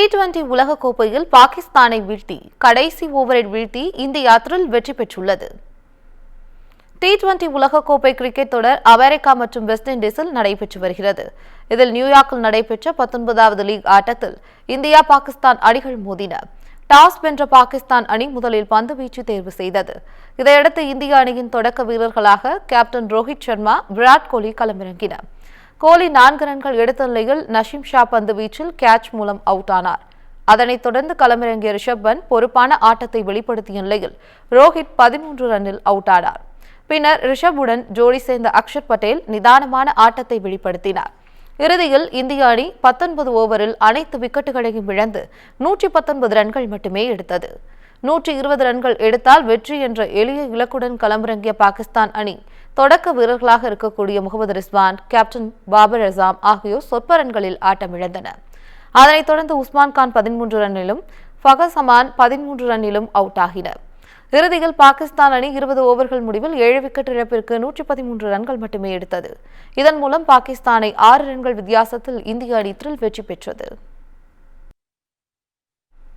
T twenty உலகக்கோப்பையில் பாகிஸ்தானை வீழ்த்தி கடைசி ஓவரில் வீழ்த்தி இந்தியா த்ரில் வெற்றி பெற்றுள்ளது. டி டுவெண்டி உலகக்கோப்பை கிரிக்கெட் தொடர் அமெரிக்கா மற்றும் வெஸ்ட் இண்டீஸில் நடைபெற்று வருகிறது. இதில் நியூயார்க்கில் நடைபெற்ற பத்தொன்பதாவது லீக் ஆட்டத்தில் இந்தியா பாகிஸ்தான் அணிகள் மோதின. டாஸ் வென்ற பாகிஸ்தான் அணி முதலில் பந்து வீச்சு தேர்வு செய்தது. இதையடுத்து இந்திய அணியின் தொடக்க வீரர்களாக கேப்டன் ரோஹித் சர்மா விராட் கோலி களமிறங்கினர் கோலி நான்கு ரன்கள் எடுத்த நிலையில் நஷீம் ஷா பந்து வீச்சில் கேட்ச் மூலம் அவுட் ஆனார். அதனைத் தொடர்ந்து களமிறங்கிய ரிஷப் பந்த் பொறுப்பான ஆட்டத்தை வெளிப்படுத்திய நிலையில் ரோஹித் பதிமூன்று ரன்னில் அவுட் ஆனார். பின்னர் ரிஷபுடன் ஜோடி சேர்ந்த அக்ஷர் பட்டேல் நிதானமான ஆட்டத்தை வெளிப்படுத்தினார். இறுதியில் இந்திய அணி பத்தொன்பது ஓவரில் அனைத்து விக்கெட்டுகளையும் இழந்து நூற்றி பத்தொன்பது ரன்கள் மட்டுமே எடுத்தது. நூற்றி இருபது ரன்கள் எடுத்தால் வெற்றி என்ற எளிய இலக்குடன் களமிறங்கிய பாகிஸ்தான் அணி தொடக்க வீரர்களாக இருக்கக்கூடிய முகமது ரிஸ்வான் கேப்டன் பாபர் அசாம் ஆகியோர் சொற்ப ரன்களில் ஆட்டமிழந்தனர் அதனைத் தொடர்ந்து உஸ்மான் கான் பதிமூன்று ரன்னிலும் ஃபகஸ் பதிமூன்று ரன்னிலும் அவுட் ஆகினர் இறுதியில் பாகிஸ்தான் அணி இருபது ஓவர்கள் முடிவில் ஏழு விக்கெட் இழப்பிற்கு நூற்றி பதிமூன்று ரன்கள் மட்டுமே எடுத்தது. இதன் மூலம் பாகிஸ்தானை ஆறு ரன்கள் வித்தியாசத்தில் இந்திய அணி த்ரில் வெற்றி பெற்றது.